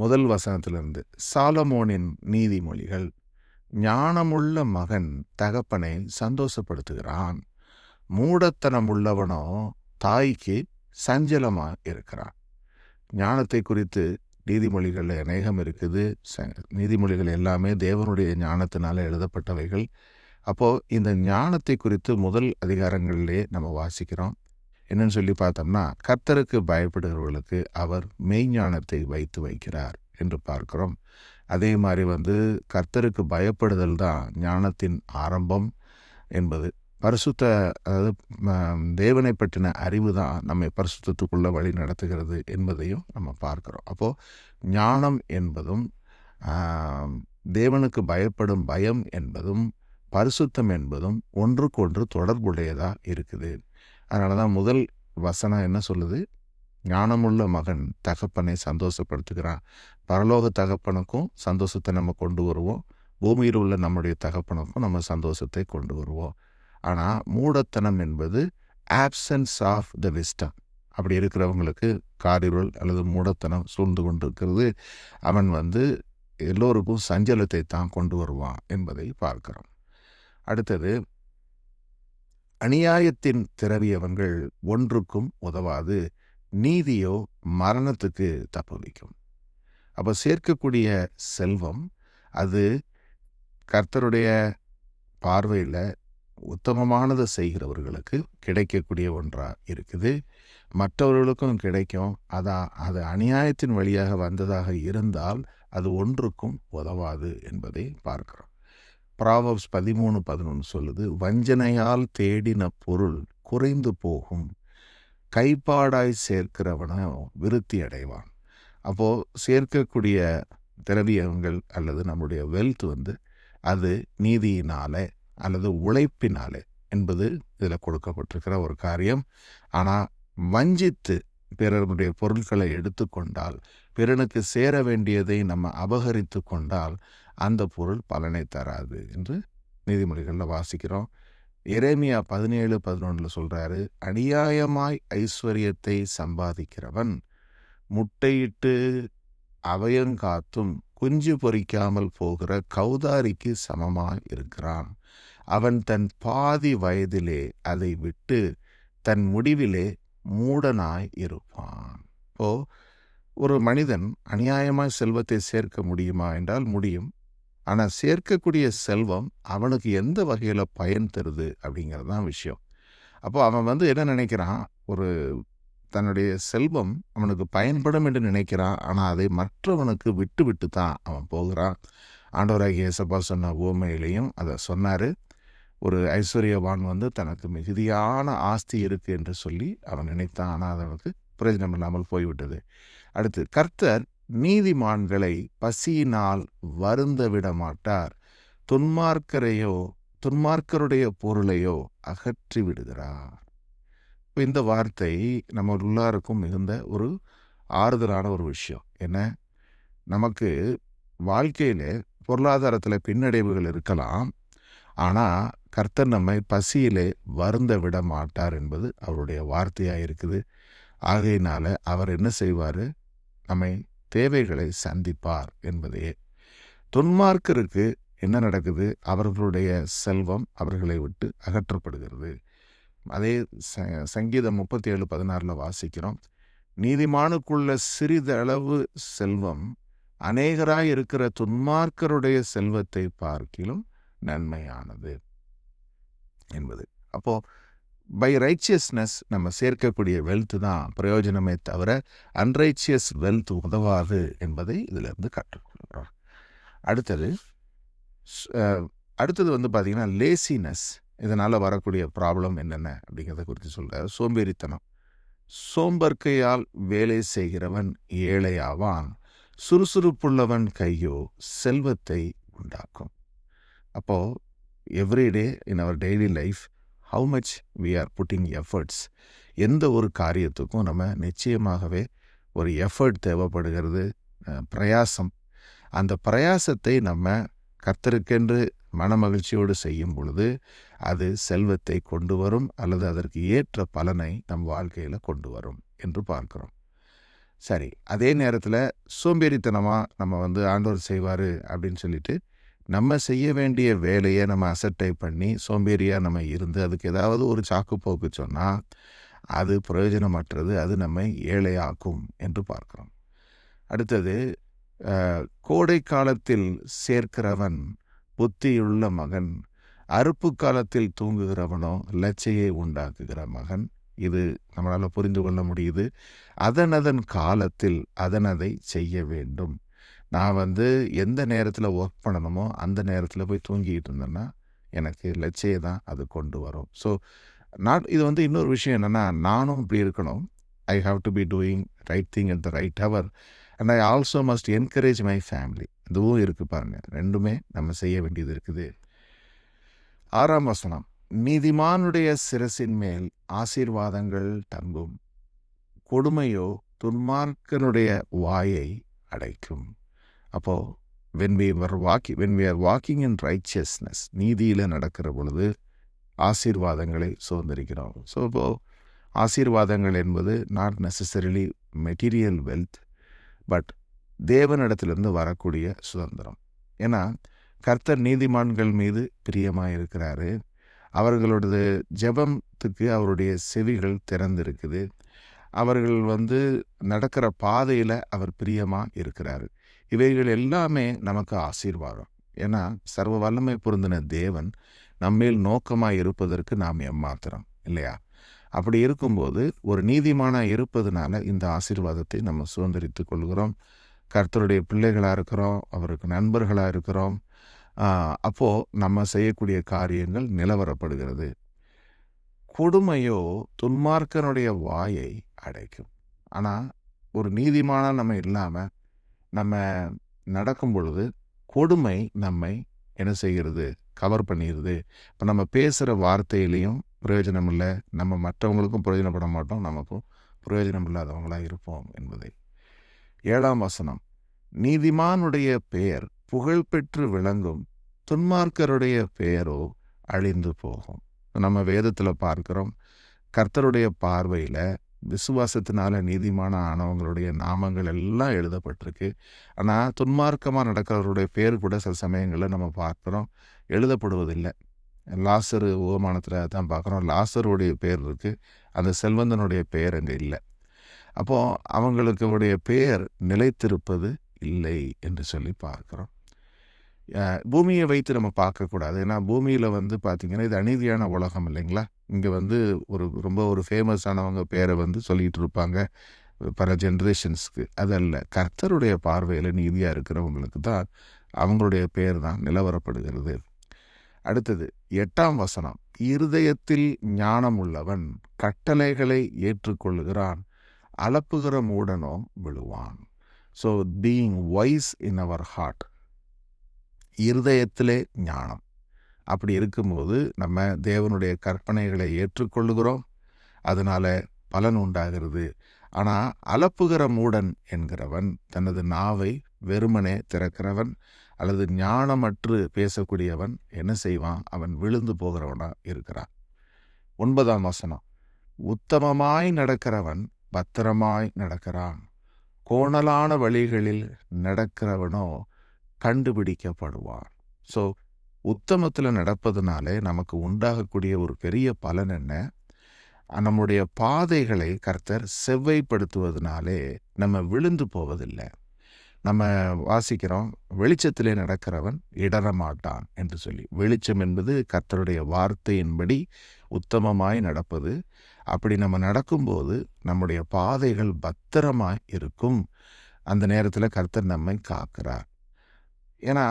முதல் வசனத்திலிருந்து சாலமோனின் நீதிமொழிகள் ஞானமுள்ள மகன் தகப்பனை சந்தோஷப்படுத்துகிறான். மூடத்தனம் உள்ளவனோ தாய்க்கு சஞ்சலமாக இருக்கிறான். ஞானத்தை குறித்து நீதிமொழிகளில் அநேகம் இருக்குது. நீதிமொழிகள் எல்லாமே தேவனுடைய ஞானத்தினால் எழுதப்பட்டவைகள். அப்போது இந்த ஞானத்தை குறித்து முதல் அதிகாரங்களிலே நம்ம வாசிக்கிறோம். என்னன்னு சொல்லி பார்த்தோம்னா கர்த்தருக்கு பயப்படுகிறவர்களுக்கு அவர் மெய்ஞானத்தை வைத்து வைக்கிறார் என்று பார்க்கிறோம். அதே மாதிரி வந்து கர்த்தருக்கு பயப்படுதல் தான் ஞானத்தின் ஆரம்பம் என்பது. பரிசுத்த அதாவது தேவனை பற்றின அறிவு தான் நம்மை பரிசுத்தத்துக்குள்ள வழி நடத்துகிறது என்பதையும் நம்ம பார்க்குறோம். அப்போது ஞானம் என்பதும் தேவனுக்கு பயப்படும் பயம் என்பதும் பரிசுத்தம் என்பதும் ஒன்றுக்கொன்று தொடர்புடையதாக இருக்குது. அதனால தான் முதல் வசனம் என்ன சொல்லுது? ஞானமுள்ள மகன் தகப்பனை சந்தோஷப்படுத்துகிறான். பரலோக தகப்பனுக்கும் சந்தோஷத்தை நம்ம கொண்டு வருவோம். பூமியில் உள்ள நம்முடைய தகப்பனுக்கும் நம்ம சந்தோஷத்தை கொண்டு வருவோம். ஆனால் மூடத்தனம் என்பது ஆப்சன்ஸ் ஆஃப் த விஸ்டம் அப்படி இருக்கிறவங்களுக்கு காரிருள் அல்லது மூடத்தனம் சூழ்ந்து கொண்டிருக்கிறது. அவன் வந்து எல்லோருக்கும் சஞ்சலத்தை தான் கொண்டு வருவான் என்பதை பார்க்கிறோம். அடுத்தது அநியாயத்தின் திரவியவன்கள் ஒன்றுக்கும் உதவாது நீதியோ மரணத்துக்கு தப்பு வைக்கும். அப்போ சேர்க்கக்கூடிய செல்வம் அது கர்த்தருடைய பார்வையில் உத்தமமானதை செய்கிறவர்களுக்கு கிடைக்கக்கூடிய ஒன்றா இருக்குது. மற்றவர்களுக்கும் கிடைக்கும். அதான் அது அநியாயத்தின் வழியாக வந்ததாக இருந்தால் அது ஒன்றுக்கும் உதவாது என்பதை பார்க்கிறோம். ப்ராவப்ஸ் பதிமூணு பதினொன்று சொல்லுது வஞ்சனையால் தேடின பொருள் குறைந்து போகும். கைப்பாடாய் சேர்க்கிறவனோ விருத்தி அடைவான். அப்போது சேர்க்கக்கூடிய திரவியங்கள் அல்லது நம்முடைய வெல்த் வந்து அது நீதியினாலே அல்லது உழைப்பினாலே என்பது இதில் கொடுக்கப்பட்டிருக்கிற ஒரு காரியம். ஆனால் வஞ்சித்து பிறருடைய பொருட்களை எடுத்துக்கொண்டால் பிறனுக்கு சேர வேண்டியதை நம்ம அபகரித்து கொண்டால் அந்த பொருள் பலனை தராது என்று நீதிமொழிகளில் வாசிக்கிறோம். எரேமியா பதினேழு பதினொன்றில் சொல்கிறாரு அநியாயமாய் ஐஸ்வர்யத்தை சம்பாதிக்கிறவன் முட்டையிட்டு அவயங்காத்தும் குஞ்சு பொறிக்காமல் போகிற கௌதாரிக்கு சமமாய் இருக்கிறான். அவன் தன் பாதி வயதிலே அதை விட்டு தன் முடிவிலே மூடனாய் இருப்பான். இப்போ ஒரு மனிதன் அநியாயமாய் செல்வத்தை சேர்க்க முடியுமா என்றால் முடியும். ஆனால் சேர்க்கக்கூடிய செல்வம் அவனுக்கு எந்த வகையில் பயன் தருது அப்படிங்கிறது தான் விஷயம். அப்போ அவன் வந்து என்ன நினைக்கிறான்? ஒரு தன்னுடைய செல்வம் அவனுக்கு பயன்படும் என்று நினைக்கிறான். ஆனால் அதை மற்றவனுக்கு விட்டு விட்டு தான் அவன் போகிறான். ஆண்டவராகிய இயேசப்பா சொன்ன ஓமையிலையும் அதை சொன்னார். ஒரு ஐஸ்வர்யவான் வந்து தனக்கு மிகுதியான ஆஸ்தி இருக்குது என்று சொல்லி அவன் நினைத்தான். ஆனால் அதனுக்கு அவனுக்கு பிரயோஜனம் இல்லாமல் போய்விட்டது. அடுத்து கர்த்தர் நீதிமான்களை பசியினால் வருந்த விட மாட்டார் துன்மார்க்கரையோ துன்மார்க்கருடைய பொருளையோ அகற்றி விடுகிறார். இந்த வார்த்தை நம்ம எல்லாருக்கும் மிகுந்த ஒரு ஆறுதலான ஒரு விஷயம். என்ன? நமக்கு வாழ்க்கையில பொருளாதாரத்தில் பின்னடைவுகள் இருக்கலாம். ஆனால் கர்த்தர் நம்மை பசியிலே வருந்த விட மாட்டார் என்பது அவருடைய வார்த்தையாக இருக்குது. ஆகையினால அவர் என்ன செய்வார்? நம்மை தேவைகளை சந்திப்பார் என்பதே. துன்மார்க்கருக்கு என்ன நடக்குது? அவர்களுடைய செல்வம் அவர்களை விட்டு அகற்றப்படுகிறது. அதே ச- சங்கீதம் முப்பத்தி ஏழு பதினாறில் வாசிக்கிறோம். நீதிமானுக்குள்ள சிறிதளவு செல்வம் அநேகராய் இருக்கிற துன்மார்க்கருடைய செல்வத்தை பார்க்கிலும் நன்மையானது என்பது. அப்போ பை ரைச்சியஸ்னஸ் நம்ம சேர்க்கக்கூடிய வெல்த் தான் பிரயோஜனமே தவிர அன்ரைச்சியஸ் வெல்த் உதவாது என்பதை இதிலிருந்து கற்றுக்கொள்கிறோம். அடுத்தது அடுத்தது வந்து பார்த்திங்கன்னா லேசினஸ் இதனால் வரக்கூடிய ப்ராப்ளம் என்னென்ன அப்படிங்கிறத குறித்து சொல்கிறார் சோம்பேறித்தனம். சோம்பற்கையால் வேலை செய்கிறவன் ஏழையாவான். சுறுசுறுப்புள்ளவன் கையோ செல்வத்தை உண்டாக்கும். அப்போது everyday in our daily life how much we are putting efforts எந்த ஒரு காரியத்துக்கும் நம்ம நிச்சயமாகவே ஒரு எஃபர்ட் தேவைப்படுகிறது பிரயாசம். அந்த பிரயாசத்தை நம்ம கர்த்தருக்கென்று மனமகிழ்ச்சியோடு செய்யும் பொழுது அது செல்வத்தை கொண்டு வரும் அல்லது அதற்கு ஏற்ற பலனை நம் வாழ்க்கையில் கொண்டு வரும் என்று பார்க்குறோம். சரி அதே நேரத்தில் சோம்பேறித்தனமாக நம்ம வந்து ஆண்டவர் செய்வார் அப்படின்னு சொல்லிட்டு நம்ம செய்ய வேண்டிய வேலையை நம்ம அசட்டை பண்ணி சோம்பேறியாக நம்ம இருந்து அதுக்கு ஏதாவது ஒரு சாக்கு போக்கு சொன்னால் அது பிரயோஜனமற்றது அது நம்மை ஏழையாக்கும் என்று பார்க்கிறோம். அடுத்தது கோடை காலத்தில் சேர்க்கிறவன் புத்தியுள்ள மகன் அறுப்பு காலத்தில் தூங்குகிறவனோ லச்சையை உண்டாக்குகிற மகன் இது நம்மளால் புரிந்து கொள்ள முடியுது. அதன் அதன் காலத்தில் அதன் அதை செய்ய வேண்டும். நான் வந்து எந்த நேரத்தில் ஒர்க் பண்ணணுமோ அந்த நேரத்தில் போய் தூங்கிக்கிட்டு இருந்தேன்னா எனக்கு லட்சியம் தான் அது கொண்டு வரும். ஸோ நான் இது வந்து இன்னொரு விஷயம் என்னென்னா நானும் இப்படி இருக்கணும். I have to be doing right thing at the right hour and I also must encourage my family இதுவும் இருக்குது பாருங்கள் ரெண்டுமே நம்ம செய்ய வேண்டியது இருக்குது. ஆறாம் வசனம். நீதிமானுடைய சிரசின் மேல் ஆசீர்வாதங்கள் தங்கும். கொடுமையோ துன்மார்க்கனுடைய வாயை அடைக்கும். அப்போது when we are walkie when we are walking in righteousness நீதியில் நடக்கிற பொழுது ஆசீர்வாதங்களை சுதந்திரிக்கிறோம் ஸோ இப்போது ஆசீர்வாதங்கள் என்பது not necessarily material wealth but தேவனிடத்திலிருந்து வரக்கூடிய சுதந்திரம். ஏன்னா கர்த்தர் நீதிமான்கள் மீது பிரியமாக இருக்கிறாரு. அவர்களோடது ஜபத்துக்கு அவருடைய செவிகள் திறந்திருக்குது. அவர்கள் வந்து நடக்கிற பாதையில் அவர் பிரியமாக இருக்கிறாரு. இவைகள் எல்லாமே நமக்கு ஆசீர்வாதம். ஏன்னா சர்வ வல்லமை பொருந்தின தேவன் நம்மேல் நோக்கமாக இருப்பதற்கு நாம் எம்மாத்திரம் இல்லையா? அப்படி இருக்கும்போது ஒரு நீதிமானாக இருப்பதனால இந்த ஆசீர்வாதத்தை நம்ம சுதந்திரித்து கொள்கிறோம். கர்த்தருடைய பிள்ளைகளாக இருக்கிறோம் அவருக்கு நண்பர்களாக இருக்கிறோம். அப்போது நம்ம செய்யக்கூடிய காரியங்கள் நிலவரப்படுகிறது. கொடுமையோ துன்மார்க்கனுடைய வாயை அடைக்கும். ஆனால் ஒரு நீதிமான நம்ம இல்லாமல் நம்ம நடக்கும் பொழுது கொடுமை நம்மை என்ன செய்கிறது? கவர் பண்ணிடுது இப்போ நம்ம பேசுகிற வார்த்தையிலையும் பிரயோஜனம் இல்லை. நம்ம மற்றவங்களுக்கும் பிரயோஜனப்பட மாட்டோம். நமக்கும் பிரயோஜனம் இல்லாதவங்களாக இருப்போம் என்பதை. ஏழாம் வசனம். நீதிமானுடைய பெயர் புகழ்பெற்று விளங்கும். துன்மார்க்கருடைய பெயரோ அழிந்து போகும். நம்ம வேதத்தில் பார்க்குறோம். கர்த்தருடைய பார்வையில் விசுவாசத்தினால நீதிமான ஆனவங்களுடைய நாமங்கள் எல்லாம் எழுதப்பட்டிருக்கு. ஆனால் துன்மார்க்கமாக நடக்கிறவருடைய பேர் கூட சில சமயங்களில் நம்ம பார்க்குறோம். எழுதப்படுவதில்லை. லாசரு ஓமானத்தில் தான் பார்க்குறோம். லாசருடைய பேர் இருக்குது அந்த செல்வந்தனுடைய பெயர் அங்கே இல்லை. அப்போது அவங்களுடைய பெயர் நிலைத்திருப்பது இல்லை என்று சொல்லி பார்க்குறோம். பூமியை வைத்து நம்ம பார்க்கக்கூடாது. ஏன்னா பூமியில் வந்து பார்த்திங்கன்னா இது அநீதியான உலகம் இல்லைங்களா? இங்கே வந்து ஒரு ரொம்ப ஒரு ஃபேமஸானவங்க பேரை வந்து சொல்லிகிட்டு இருப்பாங்க. பல ஜென்ரேஷன்ஸ்க்கு. அதல்ல கர்த்தருடைய பார்வையில் நீதியாக இருக்கிறவங்களுக்கு தான் அவங்களுடைய பேர் தான் நிலவரப்படுகிறது. அடுத்தது எட்டாம் வசனம். இருதயத்தில் ஞானம் உள்ளவன் கட்டளைகளை ஏற்றுக்கொள்ளுகிறான். அலப்புகிற மூடனோ விழுவான். So being wise in our heart இருதயத்திலே ஞானம். அப்படி இருக்கும்போது நம்ம தேவனுடைய கற்பனைகளை ஏற்றுக்கொள்ளுகிறோம். அதனால் பலன் உண்டாகிறது. ஆனால் அலப்புகிற மூடன் என்கிறவன் தனது நாவை வெறுமனே திறக்கிறவன் அல்லது ஞானமற்று பேசக்கூடியவன் என்ன செய்வான்? அவன் விழுந்து போகிறவனாக இருக்கிறான். ஒன்பதாம் வசனம். உத்தமமாய் நடக்கிறவன் பத்திரமாய் நடக்கிறான். கோணலான வழிகளில் நடக்கிறவனோ கண்டுபிடிக்கப்படுவான் ஸோ உத்தமத்தில் நடப்பதுனாலே நமக்கு உண்டாகக்கூடிய ஒரு பெரிய பலன் என்ன? நம்முடைய பாதைகளை கர்த்தர் செவ்வைப்படுத்துவதனாலே நம்ம விழுந்து போவதில்லை. நம்ம வாசிக்கிறோம் வெளிச்சத்திலே நடக்கிறவன் இடரமாட்டான் என்று சொல்லி. வெளிச்சம் என்பது கர்த்தருடைய வார்த்தையின்படி உத்தமமாய் நடப்பது. அப்படி நம்ம நடக்கும்போது நம்முடைய பாதைகள் பத்திரமாய் இருக்கும். அந்த நேரத்தில் கர்த்தர் நம்மை காக்கிறார். ஏன்னா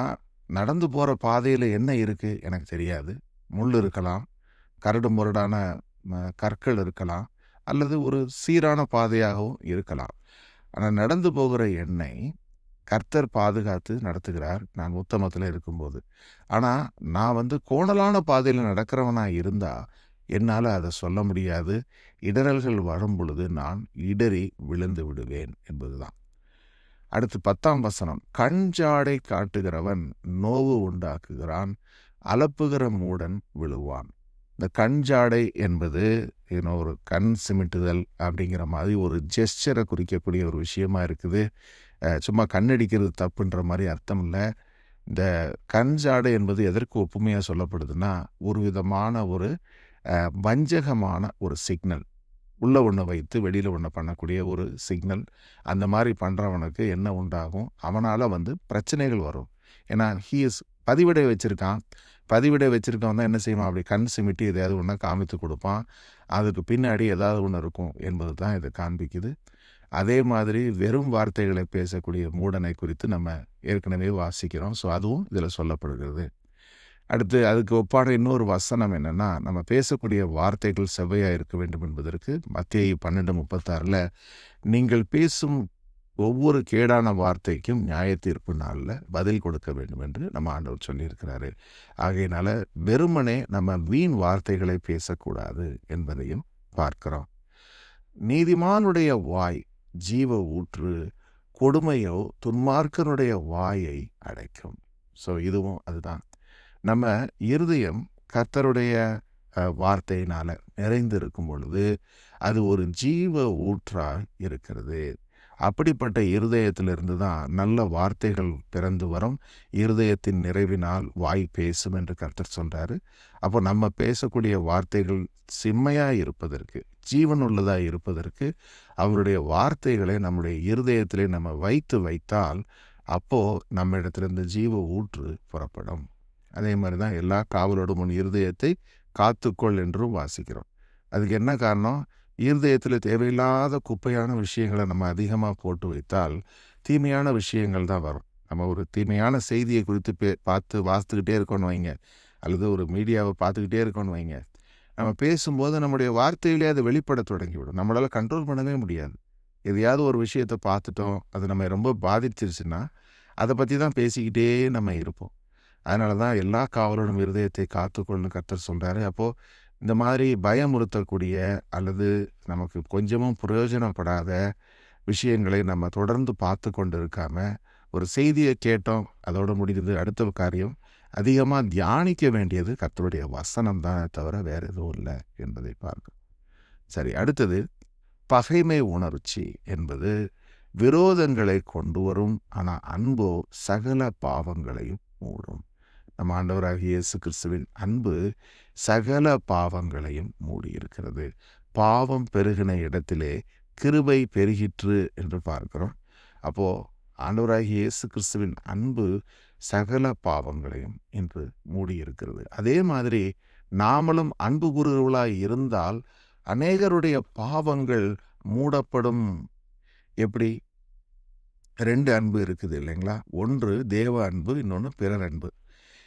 நடந்து போகிற பாதையில் என்ன இருக்குது எனக்கு தெரியாது. முள் இருக்கலாம் கரடு முரடான கற்கள் இருக்கலாம் அல்லது ஒரு சீரான பாதையாகவும் இருக்கலாம். ஆனால் நடந்து போகிற எண்ணெய் கர்த்தர் பாதுகாத்து நடத்துகிறார் நான் உத்தமத்தில் இருக்கும்போது. ஆனால் நான் வந்து கோணலான பாதையில் நடக்கிறவனாக இருந்தால் என்னால் அதை சொல்ல முடியாது. இடரல்கள் வரும் பொழுது நான் இடறி விழுந்து விடுவேன் என்பதுதான். அடுத்து பத்தாம் வசனம். கஞ்சாடை காட்டுகிறவன் நோவு உண்டாக்குகிறான் அலப்புகிற மூடன் விழுவான். இந்த கண் ஜாடை என்பது இன்னும் ஒரு கண் சிமிட்டுதல் அப்படிங்கிற மாதிரி ஒரு ஜெஸ்டரை குறிக்கக்கூடிய ஒரு விஷயமா இருக்குது. சும்மா கண்ணடிக்கிறது தப்புன்ற மாதிரி அர்த்தம் இல்லை. இந்த கண் ஜாடை என்பது எதற்கு ஒப்புமையாக சொல்லப்படுதுன்னா ஒரு விதமான ஒரு வஞ்சகமான ஒரு சிக்னல் உள்ளே ஒன்று வைத்து வெளியில் ஒன்று பண்ணக்கூடிய ஒரு சிக்னல். அந்த மாதிரி பண்ணுறவனுக்கு என்ன உண்டாகும்? அவனால் வந்து பிரச்சனைகள் வரும். ஏன்னா ஹீ இஸ் பதிவிடை வச்சுருக்கான். பதிவிடை வச்சுருக்கவன் தான் என்ன செய்வான்? அப்படி கண் சிமிட்டி எதையாவது ஒன்று காமித்து கொடுப்பான். அதுக்கு பின்னாடி ஏதாவது ஒன்று இருக்கும் என்பது தான் இதை காண்பிக்குது. அதே மாதிரி வெறும் வார்த்தைகளை பேசக்கூடிய மூடனை குறித்து நம்ம ஏற்கனவே வாசிக்கிறோம். ஸோ அதுவும் இதில் சொல்லப்படுகிறது. அடுத்து அதுக்கு ஒப்பான இன்னொரு வசனம் என்னென்னா நம்ம பேசக்கூடிய வார்த்தைகள் செவ்வையாக இருக்க வேண்டும் என்பதற்கு மத்திய பன்னெண்டு முப்பத்தாறில் நீங்கள் பேசும் ஒவ்வொரு கேடான வார்த்தைக்கும் நியாய தீர்ப்பு நாளில் பதில் கொடுக்க வேண்டும் என்று நம்ம ஆண்டவர் சொல்லியிருக்கிறாரு. ஆகையினால வெறுமனே நம்ம வீண் வார்த்தைகளை பேசக்கூடாது என்பதையும் பார்க்கிறோம். நீதிமானுடைய வாய் ஜீவ ஊற்று கொடுமையோ துன்மார்க்கனுடைய வாயை அடைக்கும். ஸோ இதுவும் அதுதான். நம்ம இருதயம் கர்த்தருடைய வார்த்தையினால் நிறைந்திருக்கும் பொழுது அது ஒரு ஜீவ ஊற்றாக இருக்கிறது. அப்படிப்பட்ட இருதயத்திலிருந்து தான் நல்ல வார்த்தைகள் பிறந்து வரும். இருதயத்தின் நிறைவினால் வாய் பேசும் என்று கர்த்தர் சொல்கிறார் அப்போ நம்ம பேசக்கூடிய வார்த்தைகள் செம்மையாக இருப்பதற்கு ஜீவனுள்ளதாய் இருப்பதற்கு அவருடைய வார்த்தைகளை நம்முடைய இருதயத்திலே நம்ம வைத்து வைத்தால் அப்போ நம்ம இடத்துலேருந்து ஜீவ ஊற்று புறப்படும். அதே மாதிரி தான் எல்லா காவலோடும் உன் இருதயத்தை காத்துக்கொள் என்றும் வாசிக்கிறோம். அதுக்கு என்ன காரணம்? இருதயத்தில் தேவையில்லாத குப்பையான விஷயங்களை நம்ம அதிகமாக போட்டு வைத்தால் தீமையான விஷயங்கள் தான் வரும். நம்ம ஒரு தீமையான செய்தியை குறித்து பே பார்த்து வாசித்துக்கிட்டே இருக்கோன்னு வைங்க. அல்லது ஒரு மீடியாவை பார்த்துக்கிட்டே இருக்கோன்னு வைங்க. நம்ம பேசும்போது நம்முடைய வார்த்தையிலே அது வெளிப்பட தொடங்கிவிடும். நம்மளால் கண்ட்ரோல் பண்ணவே முடியாது. எதையாவது ஒரு விஷயத்தை பார்த்துட்டோம் அது நம்ம ரொம்ப பாதிச்சிருச்சுன்னா அதை பற்றி தான் பேசிக்கிட்டே நம்ம இருப்போம். அதனால தான் எல்லா காவலரும் இருதயத்தை காத்துக்கொள்னு கர்த்தர் சொல்கிறாரு அப்போது இந்த மாதிரி பயமுறுத்தக்கூடிய அல்லது நமக்கு கொஞ்சமும் பிரயோஜனப்படாத விஷயங்களை நம்ம தொடர்ந்து பார்த்து கொண்டு இருக்காமல் ஒரு செய்தியை கேட்டோம் அதோடு முடிந்தது அடுத்த காரியம் அதிகமாக தியானிக்க வேண்டியது கர்த்தருடைய வசனம் தான் தவிர வேறு எதுவும் இல்லை என்பதை பார்க்கும் சரி அடுத்தது பகைமை உணர்ச்சி என்பது விரோதங்களை கொண்டு வரும் ஆனால் அன்போ சகல பாவங்களையும் மூடும். நம்ம ஆண்டவராகிய இயேசு கிறிஸ்துவின் அன்பு சகல பாவங்களையும் மூடியிருக்கிறது. பாவம் பெருகின இடத்திலே கிருபை பெருகிற்று என்று பார்க்கிறோம். அப்போ ஆண்டவராகிய இயேசு கிறிஸ்துவின் அன்பு சகல பாவங்களையும் இன்று மூடியிருக்கிறது. அதே மாதிரி நாமளும் அன்பு கூறுகிறவர்களாய் இருந்தால் அநேகருடைய பாவங்கள் மூடப்படும். எப்படி? ரெண்டு அன்பு இருக்குது இல்லைங்களா? ஒன்று தேவ அன்பு இன்னொன்று பிறர் அன்பு.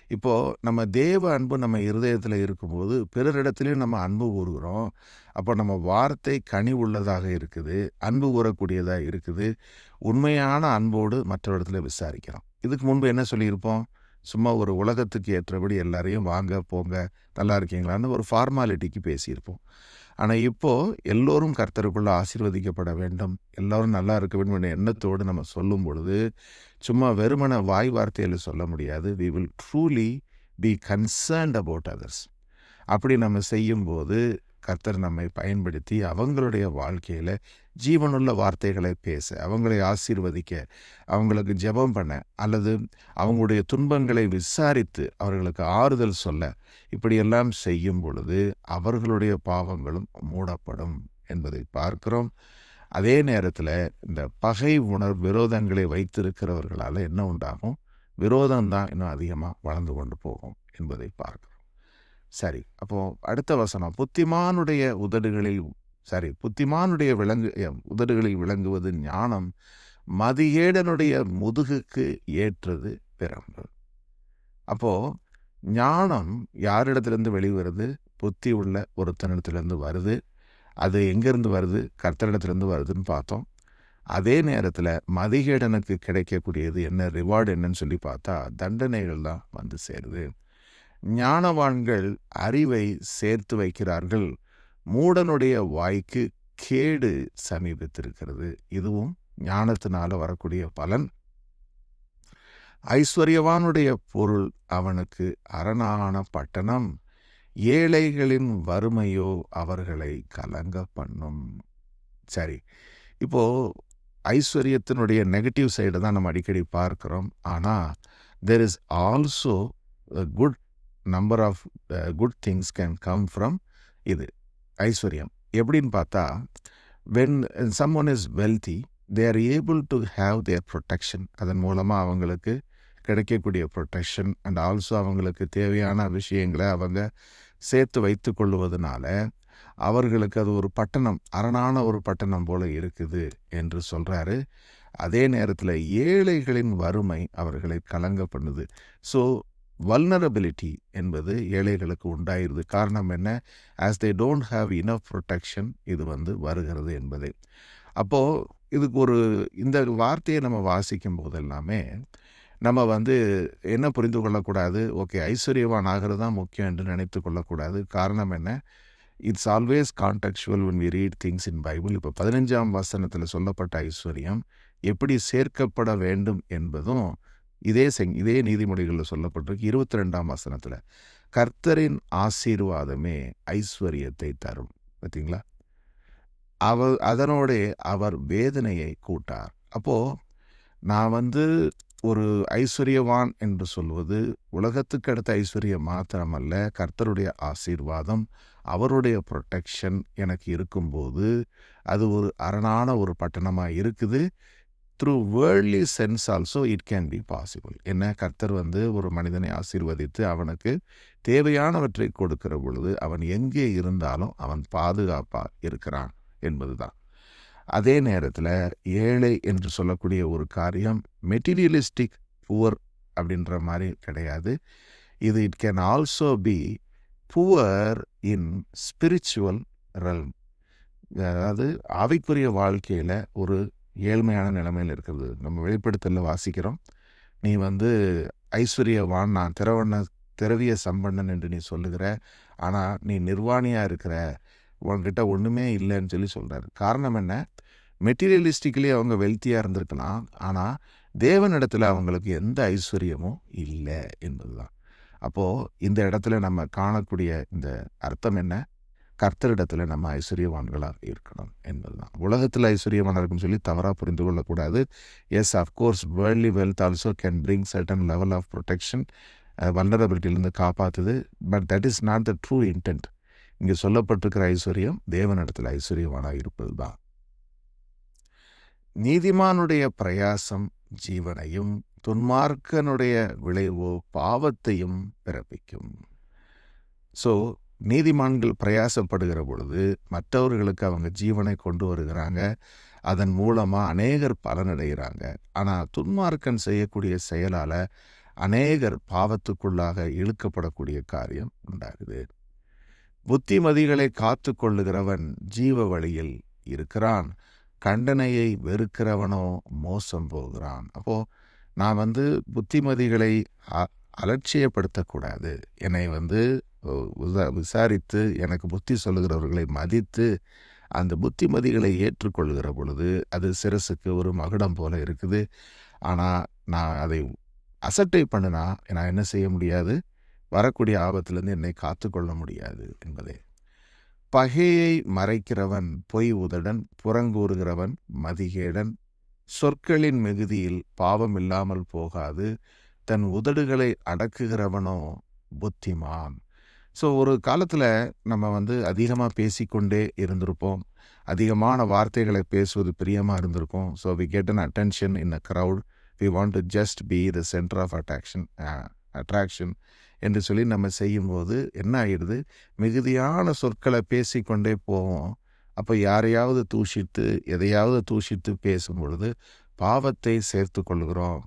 இப்போது நம்ம தேவ அன்பு நம்ம இருதயத்தில் இருக்கும்போது பிறரிடத்துலையும் நம்ம அன்பு கூறுகிறோம். அப்போ நம்ம வார்த்தை கனி உள்ளதாக இருக்குது அன்பு கூறக்கூடியதாக இருக்குது. உண்மையான அன்போடு மற்ற இடத்துல விசாரிக்கிறோம். இதுக்கு முன்பு என்ன சொல்லியிருப்போம்? சும்மா ஒரு உலகத்துக்கு ஏற்றபடி எல்லாரையும் வாங்க போங்க நல்லா இருக்கீங்களான்னு ஒரு ஃபார்மாலிட்டிக்கு பேசியிருப்போம். ஆனால் இப்போது எல்லோரும் கர்த்தருக்குள்ள ஆசீர்வதிக்கப்பட வேண்டும். எல்லோரும் நல்லா இருக்க வேண்டும் என்ற எண்ணத்தோடு நம்ம சொல்லும் பொழுது சும்மா வெறுமன வாய் வார்த்தையில் சொல்ல முடியாது. We will truly be concerned about others அப்படி நம்ம செய்யும்போது கர்த்தர் நம்மை பயன்படுத்தி அவங்களுடைய வாழ்க்கையில் ஜீவனுள்ள வார்த்தைகளை பேச அவங்களை ஆசீர்வதிக்க அவங்களுக்கு ஜெபம் பண்ண அல்லது அவங்களுடைய துன்பங்களை விசாரித்து அவர்களுக்கு ஆறுதல் சொல்ல இப்படியெல்லாம் செய்யும் பொழுது அவர்களுடைய பாவங்களும் மூடப்படும் என்பதை பார்க்கிறோம். அதே நேரத்தில் இந்த பகை உணர் விரோதங்களை வைத்திருக்கிறவர்களால் என்ன உண்டாகும்? விரோதம் தான் இன்னும் அதிகமாக வளர்ந்து கொண்டு போகும் என்பதை பார்க்கிறோம். சரி. அப்போ அடுத்த வசனம். புத்திமானுடைய உதடுகளில் சரி. புத்திமானுடைய விளங்கு உதடுகளில் விளங்குவது ஞானம் மதியேடனுடைய முதுகுக்கு ஏற்றது பிறம்பு. அப்போ ஞானம் யாரிடத்திலிருந்து வெளிவருது? புத்தி உள்ள ஒருத்தனிடத்திலிருந்து வருது. அது எங்கேருந்து வருது? கர்த்தனிடத்திலிருந்து வருதுன்னு பார்த்தோம். அதே நேரத்தில் மதிகேடனுக்கு கிடைக்கக்கூடியது என்ன? ரிவார்டு என்னன்னு சொல்லி பார்த்தா தண்டனைகள் தான் வந்து சேருது. ஞானவான்கள் அறிவை சேர்த்து வைக்கிறார்கள். மூடனுடைய வாய்க்கு கேடு சமீபித்திருக்கிறது. இதுவும் ஞானத்தினால வரக்கூடிய பலன். ஐஸ்வர்யவானுடைய பொருள் அவனுக்கு அரணான பட்டணம். ஏழைகளின் வறுமையோ அவர்களை கலங்க பண்ணும். சரி இப்போ ஐஸ்வர்யத்தினுடைய நெகட்டிவ் சைடு தான் நம்ம அடிக்கடி பார்க்குறோம். ஆனால் there is also good number of good things can come from இது ஐஸ்வர்யம். எப்படின்னு பார்த்தா when someone is wealthy they are able to have their protection அதன் மூலமாக அவங்களுக்கு கிடைக்கக்கூடிய ப்ரொடெக்ஷன் அண்ட் ஆல்சோ அவங்களுக்கு தேவையான விஷயங்களை அவங்க சேர்த்து வைத்து கொள்வதனால அவர்களுக்கு அது ஒரு பட்டணம் அரணான ஒரு பட்டணம் போல இருக்குது என்று சொல்கிறாரு அதே நேரத்தில் ஏழைகளின் வறுமை அவர்களை கலங்க பண்ணுது. ஸோ வல்னரபிலிட்டி என்பது ஏழைகளுக்கு உண்டாயிருது. காரணம் என்ன? As they don't have enough protection இது வந்து வருகிறது என்பது. அப்போது இதுக்கு ஒரு இந்த வார்த்தையை நம்ம வாசிக்கும் போதெல்லாமே நம்ம வந்து என்ன புரிந்து கொள்ளக்கூடாது? ஓகே ஐஸ்வர்யவான் ஆகிறது தான் முக்கியம் என்று நினைத்து கொள்ளக்கூடாது. காரணம் என்ன? It's always contextual when we read things in Bible இப்போ பதினஞ்சாம் வசனத்தில் சொல்லப்பட்ட ஐஸ்வர்யம் எப்படி சேர்க்கப்பட வேண்டும் என்பதும் இதே செங் இதே நீதிமொழிகளில் சொல்லப்பட்டிருக்கு. இருபத்தி ரெண்டாம் வசனத்தில் கர்த்தரின் ஆசீர்வாதமே ஐஸ்வர்யத்தை தரும். பார்த்தீங்களா அவர் அதனோடே அவர் வேதனையை கூட்டார். அப்போது நான் வந்து ஒரு ஐஸ்வர்யவான் என்று சொல்வது உலகத்துக்கு அடுத்த ஐஸ்வர்யம் மாத்திரமல்ல கர்த்தருடைய ஆசீர்வாதம் அவருடைய ப்ரொட்டெக்ஷன் எனக்கு இருக்கும்போது அது ஒரு அரணான ஒரு பட்டணமாக இருக்குது. Through worldly sense also it can be possible என்ன? கர்த்தர் வந்து ஒரு மனிதனை ஆசீர்வதித்து அவனுக்கு தேவையானவற்றை கொடுக்கிற பொழுது அவன் எங்கே இருந்தாலும் அவன் பாதுகாப்பாக இருக்கிறான் என்பது தான் அதே நேரத்தில் ஏழை என்று சொல்லக்கூடிய ஒரு காரியம் மெட்டீரியலிஸ்டிக் புவர் அப்படின்ற மாதிரி கிடையாது. இது it can also be poor in spiritual realm. அதாவது ஆவிக்குரிய வாழ்க்கையில் ஒரு ஏழ்மையான நிலைமையில் இருக்கிறது. நம்ம வெளிப்படுத்தல வாசிக்கிறோம். நீ வந்து ஐஸ்வர்யவான் நான் திரவண்ண திரவிய சம்பண்ணன் என்று நீ சொல்லுகிற. ஆனால் நீ நிர்வாணியாக இருக்கிற. உன்கிட்ட ஒன்றுமே இல்லைன்னு சொல்லி சொல்கிறாரு காரணம் என்ன? மெட்டீரியலிஸ்டிக்கலி அவங்க வெல்த்தியாக இருந்திருக்கலாம். ஆனால் தேவனிடத்தில் அவங்களுக்கு எந்த ஐஸ்வர்யமும் இல்லை என்பதுதான். அப்போது இந்த இடத்துல நம்ம காணக்கூடிய இந்த அர்த்தம் என்ன? கர்த்தரிடத்தில் நம்ம ஐஸ்வர்யவான்களாக இருக்கணும் என்பதுதான். உலகத்தில் ஐஸ்வர்யவானாக இருக்குன்னு சொல்லி தவறாக புரிந்து கொள்ளக்கூடாது. Yes of course worldly wealth also can bring certain level of protection வல்னரபிலிட்டியிலேருந்து காப்பாற்றுது but that is not the true intent இங்கே சொல்லப்பட்டிருக்கிற ஐஸ்வர்யம் தேவனிடத்தில் ஐஸ்வர்யவானாக இருப்பது தான் நீதிமானுடைய பிரயாசம் ஜீவனையும் துன்மார்க்கனுடைய விளைவோ பாவத்தையும் பிறப்பிக்கும். ஸோ நீதிமான்கள் பிரயாசப்படுகிற பொழுது மற்றவர்களுக்கு அவங்க ஜீவனை கொண்டு வருகிறாங்க. அதன் மூலமாக அநேகர் பலனடைகிறாங்க. ஆனால் துன்மார்க்கன் செய்யக்கூடிய செயலால் அநேகர் பாவத்துக்குள்ளாக இழுக்கப்படக்கூடிய காரியம் உண்டாகுது. புத்திமதிகளை காத்து கொள்ளுகிறவன் ஜீவ வழியில் இருக்கிறான். கண்டனையை வெறுக்கிறவனோ மோசம் போகிறான். அப்போது நான் வந்து புத்திமதிகளை அ- அலட்சியப்படுத்தக்கூடாது. என்னை வந்து விசாரித்து எனக்கு புத்தி சொல்லுகிறவர்களை மதித்து அந்த புத்திமதிகளை ஏற்றுக்கொள்கிற பொழுது அது சிரசுக்கு ஒரு மகுடம் போல இருக்குது. ஆனால் நான் அதை அசட்டை பண்ணினா நான் என்ன செய்ய முடியாது? வரக்கூடிய ஆபத்திலேருந்து என்னை காத்துக்கொள்ள முடியாது என்பதே. பகையை மறைக்கிறவன் பொய் உதடன் புறங்கூறுகிறவன் மதிகேடன். சொற்களின் மிகுதியில் பாவம் இல்லாமல் போகாது. தன் உதடுகளை அடக்குகிறவனோ புத்திமான். ஸோ ஒரு காலத்தில் நம்ம வந்து அதிகமாக பேசிக்கொண்டே இருந்திருப்போம். அதிகமான வார்த்தைகளை பேசுவது பிரியமாக இருந்திருக்கும். So we get an attention in a crowd we want to just be the centre of attraction attraction என்று சொல்லி நம்ம செய்யும்போது என்ன ஆயிடுது? மிகுதியான சொற்களை பேசிக்கொண்டே போவோம். அப்போ யாரையாவது தூஷித்து எதையாவது தூஷித்து பேசும் பொழுது பாவத்தை சேர்த்து கொள்கிறோம்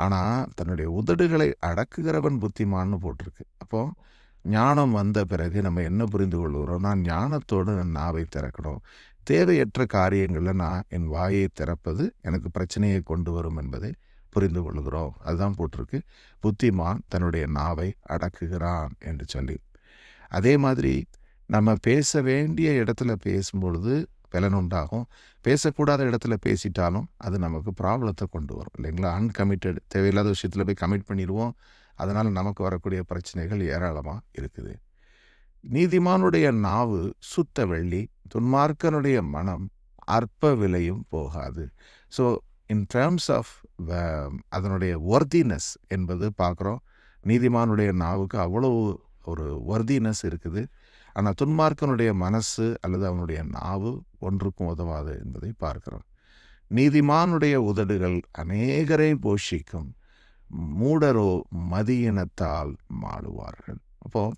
ஆனால் தன்னுடைய உதடுகளை அடக்குகிறவன் புத்திமான்னு போட்டிருக்கு. அப்போ ஞானம் வந்த பிறகு நம்ம என்ன புரிந்து கொள்கிறோம்? நான் ஞானத்தோடு என் நாவை திறக்கணும். தேவையற்ற காரியங்களில் நான் என் வாயை திறப்பது எனக்கு பிரச்சனையை கொண்டு வரும் என்பதை புரிந்து கொள்கிறோம். அதுதான் போட்டிருக்கு. புத்திமான் தன்னுடைய நாவை அடக்குகிறான் என்று சொல்லி. அதே மாதிரி நம்ம பேச வேண்டிய இடத்துல பேசும்பொழுது பலன் உண்டாகும் பேசக்கூடாத இடத்துல பேசிட்டாலும் அது நமக்கு ப்ராப்ளத்தை கொண்டு வரும் இல்லைங்களா? அன்கமிட்டட் தேவையில்லாத விஷயத்தில் போய் கமிட் பண்ணிடுவோம். அதனால் நமக்கு வரக்கூடிய பிரச்சனைகள் ஏராளமாக இருக்குது. நீதிமானுடைய நாவு சுத்த வெள்ளி துன்மார்க்கனுடைய மனம் அற்ப விலையும் போகாது. ஸோ இன் டேர்ம்ஸ் ஆஃப் அதனுடைய ஒர்தினஸ் என்பது பார்க்குறோம். நீதிமானுடைய நாவுக்கு அவ்வளவு ஒரு ஒர்தினஸ் இருக்குது. ஆனால் துன்மார்க்கனுடைய மனசு அல்லது அவனுடைய நாவு ஒன்றுக்கும் உதவாது என்பதை பார்க்கிறோம். நீதிமானுடைய உதடுகள் அநேகரை போஷிக்கும் மூடரோ மதியினத்தால் மாடுவார்கள். அப்போது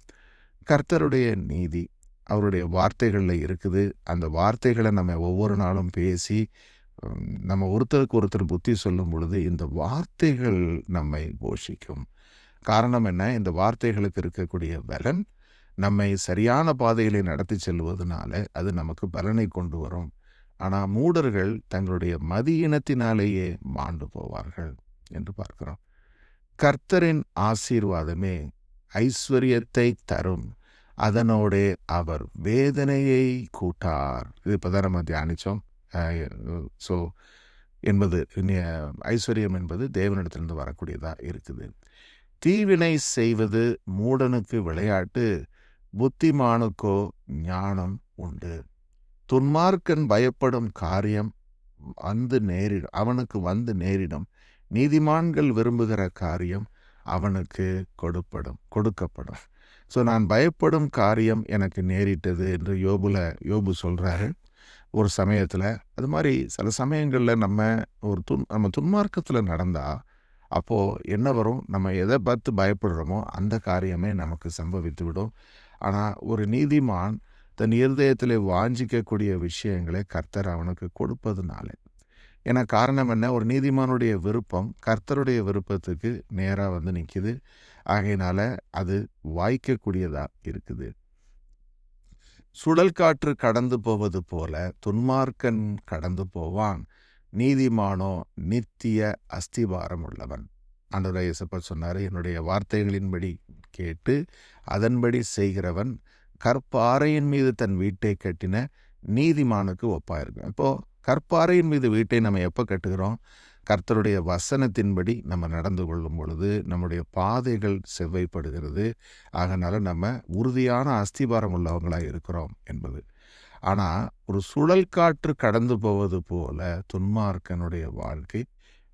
கர்த்தருடைய நீதி அவருடைய வார்த்தைகளில் இருக்குது. அந்த வார்த்தைகளை நம்ம ஒவ்வொரு நாளும் பேசி நம்ம ஒருத்தருக்கு ஒருத்தர் புத்தி சொல்லும் பொழுது இந்த வார்த்தைகள் நம்மை போஷிக்கும். காரணம் என்ன? இந்த வார்த்தைகளுக்கு இருக்கக்கூடிய பலன் நம்மை சரியான பாதையிலே நடத்தி செல்வதனால அது நமக்கு பலனை கொண்டு வரும். ஆனால் மூடர்கள் தங்களுடைய மதியினத்தினாலேயே மாண்டு போவார்கள் என்று பார்க்கிறோம். கர்த்தரின் ஆசீர்வாதமே ஐஸ்வர்யத்தை தரும். அதனோடே அவர் வேதனையை கூட்டார். இது இப்போதான் நம்ம தியானித்தோம் ஸோ என்பது ஐஸ்வர்யம் என்பது தேவனிடத்திலிருந்து வரக்கூடியதாக இருக்குது. தீவினை செய்வது மூடனுக்கு விளையாட்டு புத்திமானுக்கோ ஞானம் உண்டு. துன்மார்க்கன் பயப்படும் காரியம் வந்து நேரிடும் அவனுக்கு வந்து நேரிடும். நீதிமான்கள் விரும்புகிற காரியம் அவனுக்கு கொடுப்படும் கொடுக்கப்படும். ஸோ நான் பயப்படும் காரியம் எனக்கு நேரிட்டது என்று யோபுல யோபு சொல்கிறாரு ஒரு சமயத்தில் அது மாதிரி சில சமயங்களில் நம்ம ஒரு துன் நம்ம துன்மார்க்கத்தில் நடந்தால் அப்போது என்ன வரும்? நம்ம எதை பார்த்து பயப்படுறோமோ அந்த காரியமே நமக்கு சம்பவித்து விடும் ஆனால் ஒரு நீதிமான் தன் இருதயத்தில் வாஞ்சிக்கக்கூடிய விஷயங்களை கர்த்தர் அவனுக்கு கொடுப்பதுனால. ஏன்னா காரணம் என்ன? ஒரு நீதிமானுடைய விருப்பம் கர்த்தருடைய விருப்பத்துக்கு நேராக வந்து நிற்கிது ஆகையினால அது வாய்க்கக்கூடியதாக இருக்குது. சுழல் காற்று கடந்து போவது போல துன்மார்க்கன் கடந்து போவான். நீதிமானோ நித்திய அஸ்திபாரம் உள்ளவன். ஆண்டவர் இயேசப்பா சொன்னார் என்னுடைய வார்த்தைகளின்படி கேட்டு அதன்படி செய்கிறவன் கற்பாறையின் மீது தன் வீட்டை கட்டின நீதிமானுக்கு ஒப்பாயிருக்கும் இப்போது கற்பாறையின் மீது வீட்டை நம்ம எப்போ கட்டுகிறோம்? கர்த்தருடைய வசனத்தின்படி நம்ம நடந்து கொள்ளும் பொழுது நம்முடைய பாதைகள் செவ்வைப்படுகிறது. அதனால் நம்ம உறுதியான அஸ்திபாரம் உள்ளவங்களாக இருக்கிறோம் என்பது. ஆனால் ஒரு சுழல் காற்று கடந்து போவது போல துன்மார்க்கனுடைய வாழ்க்கை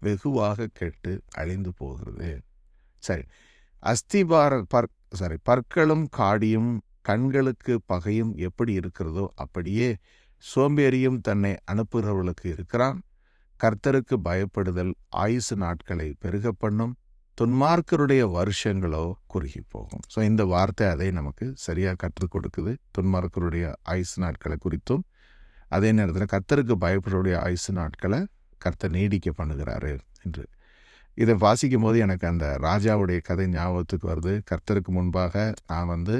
வெகுவாக கெட்டு அழிந்து போகிறது. சரி அஸ்திபார பற் சாரி பற்களும் காடியும் கண்களுக்கு பகையும் எப்படி இருக்கிறதோ அப்படியே சோம்பேறியும் தன்னை அனுப்புகிறவர்களுக்கு இருக்கிறான். கர்த்தருக்கு பயப்படுதல் ஆயுசு நாட்களை பெருக பண்ணும். துன்மார்க்கருடைய வருஷங்களோ குறுகி போகும். ஸோ இந்த வார்த்தை அதை நமக்கு சரியாக கற்றுக் கொடுக்குது. துன்மார்க்கருடைய ஆயுசு நாட்களை குறித்தும். அதே நேரத்தில் கர்த்தருக்கு பயப்படுடைய ஆயுசு நாட்களை கர்த்தர் நீடிக்க பண்ணுகிறாரு என்று இதை வாசிக்கும் போது எனக்கு அந்த ராஜாவுடைய கதை ஞாபகத்துக்கு வருது. கர்த்தருக்கு முன்பாக நான் வந்து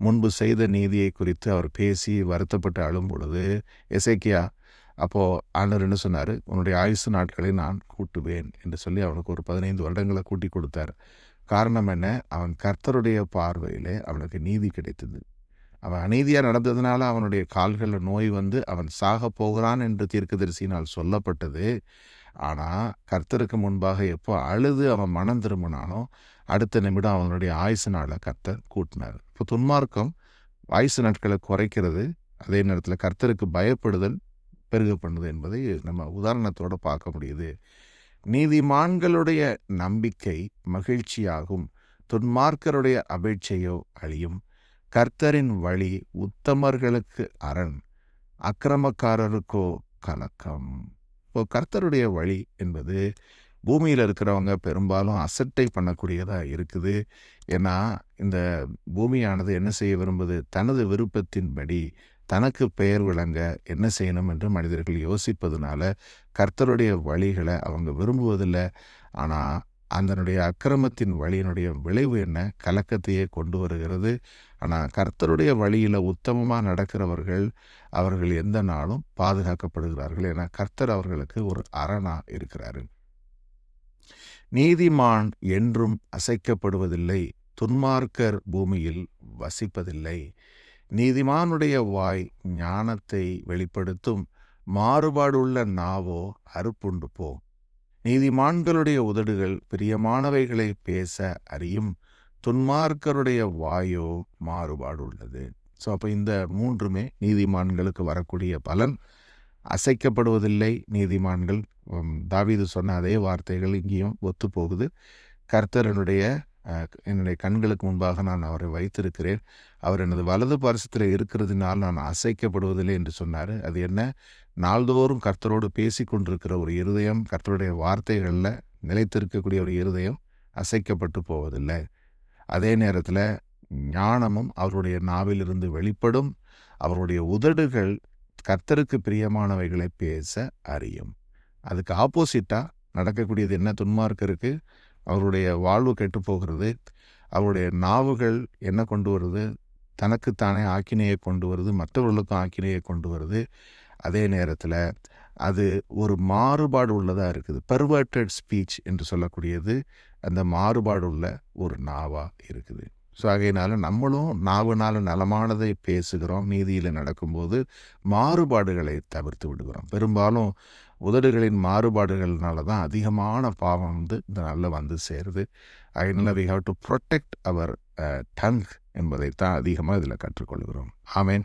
முன்பு செய்த நீதியை குறித்து அவர் பேசி வருத்தப்பட்டு அழும் பொழுது எசேக்கியா அப்போது ஆண்டவர் என்ன சொன்னார்? உன்னுடைய ஆயுசு நாட்களை நான் கூட்டுவேன் என்று சொல்லி அவனுக்கு ஒரு பதினைந்து வருடங்களை கூட்டி கொடுத்தார். காரணம் என்ன? அவன் கர்த்தருடைய பார்வையிலே அவனுக்கு நீதி கிடைத்தது. அவன் அநீதியாக நடந்ததுனால அவனுடைய கால்களில் நோய் வந்து அவன் சாக போகிறான் என்று தீர்க்கதரிசியினால் சொல்லப்பட்டது. ஆனால் கர்த்தருக்கு முன்பாக எப்போ அழுது அவன் மனம் திரும்பினானோ அடுத்த நிமிடம் அவனுடைய ஆயுசு நாளை கர்த்தர் கூட்டினார். இப்போ துன்மார்க்கம் ஆயுசு நாட்களை குறைக்கிறது அதே நேரத்தில் கர்த்தருக்கு பயப்படுதல் பெருக பண்ணுது என்பதை நம்ம உதாரணத்தோடு பார்க்க முடியுது. நீதிமான்களுடைய நம்பிக்கை மகிழ்ச்சியாகும். துன்மார்க்கருடைய அபேட்சையோ அழியும். கர்த்தரின் வழி உத்தமர்களுக்கு அரண். அக்கிரமக்காரருக்கோ கலக்கம். இப்போ கர்த்தருடைய வழி என்பது பூமியில் இருக்கிறவங்க பெரும்பாலும் அசட்டை பண்ணக்கூடியதாக இருக்குது. ஏன்னா இந்த பூமியானது என்ன செய்ய விரும்புது? தனது விருப்பத்தின்படி தனக்கு பெயர் விளங்க என்ன செய்யணும் என்று மனிதர்கள் யோசிப்பதுனால கர்த்தருடைய வழிகளை அவங்க விரும்புவதில்லை. ஆனால் அதனுடைய அக்கிரமத்தின் வழியினுடைய விளைவு என்ன? கலக்கத்தையே கொண்டு வருகிறது. ஆனால் கர்த்தருடைய வழியில் உத்தமமாக நடக்கிறவர்கள் அவர்கள் எந்த நாளும் பாதுகாக்கப்படுகிறார்கள் என கர்த்தர் அவர்களுக்கு ஒரு அரணா இருக்கிறாரு. நீதிமான் என்றும் அசைக்கப்படுவதில்லை துன்மார்க்கர் பூமியில் வசிப்பதில்லை. நீதிமானுடைய வாய் ஞானத்தை வெளிப்படுத்தும் மாறுபாடுள்ள நாவோ அறுப்புண்டு போம் நீதிமான்களுடைய உதடுகள் பிரியமானவைகளை பேச அறியும் துன்மார்க்கருடைய வாயோ மாறுபாடு உள்ளது. ஸோ அப்போ இந்த மூன்றுமே நீதிமான்களுக்கு வரக்கூடிய பலன். அசைக்கப்படுவதில்லை நீதிமான்கள். தாவீது சொன்ன அதே வார்த்தைகள் இங்கேயும் ஒத்து போகுது. கர்த்தர் என்னுடைய என்னுடைய கண்களுக்கு முன்பாக நான் அவரை வைத்திருக்கிறேன். அவர் எனது வலது பரிசத்தில் இருக்கிறதுனால் நான் அசைக்கப்படுவதில்லை என்று சொன்னார். அது என்ன? நாள்தோறும் கர்த்தரோடு பேசி கொண்டிருக்கிற ஒரு இருதயம் கர்த்தருடைய வார்த்தைகளில் நிலைத்திருக்கக்கூடிய ஒரு இருதயம் அசைக்கப்பட்டு போவதில்லை. அதே நேரத்தில் ஞானமும் அவருடைய நாவிலிருந்து வெளிப்படும். அவருடைய உதடுகள் கர்த்தருக்கு பிரியமானவைகளை பேச அறியும். அதுக்கு ஆப்போசிட்டாக நடக்கக்கூடியது என்ன துன்மார்க்கருக்கு அவருடைய வாழ்வு கெட்டு போகிறது. அவருடைய நாவுகள் என்ன கொண்டு வருது? தனக்குத்தானே ஆக்கினையை கொண்டு வருது. மற்றவர்களுக்கும் ஆக்கினையை கொண்டு வருது. அதே நேரத்தில் அது ஒரு மாறுபாடு உள்ளதாக இருக்குது. பர்வர்டட் ஸ்பீச் என்று சொல்லக்கூடியது. அந்த மாறுபாடு உள்ள ஒரு நாவாக இருக்குது. ஸோ ஆகையினால நம்மளும் நாவுனால நலமானதை பேசுகிறோம் நீதியில் நடக்கும்போது மாறுபாடுகளை தவிர்த்து விடுகிறோம். பெரும்பாலும் உதடுகளின் மாறுபாடுகள்னால தான் அதிகமான பாவம் வந்து இந்த நாளில் வந்து சேருது. அதனால் we have to protect our tongue uh, என்பதைத்தான் அதிகமாக இதில் கற்றுக்கொள்கிறோம். ஆமேன்.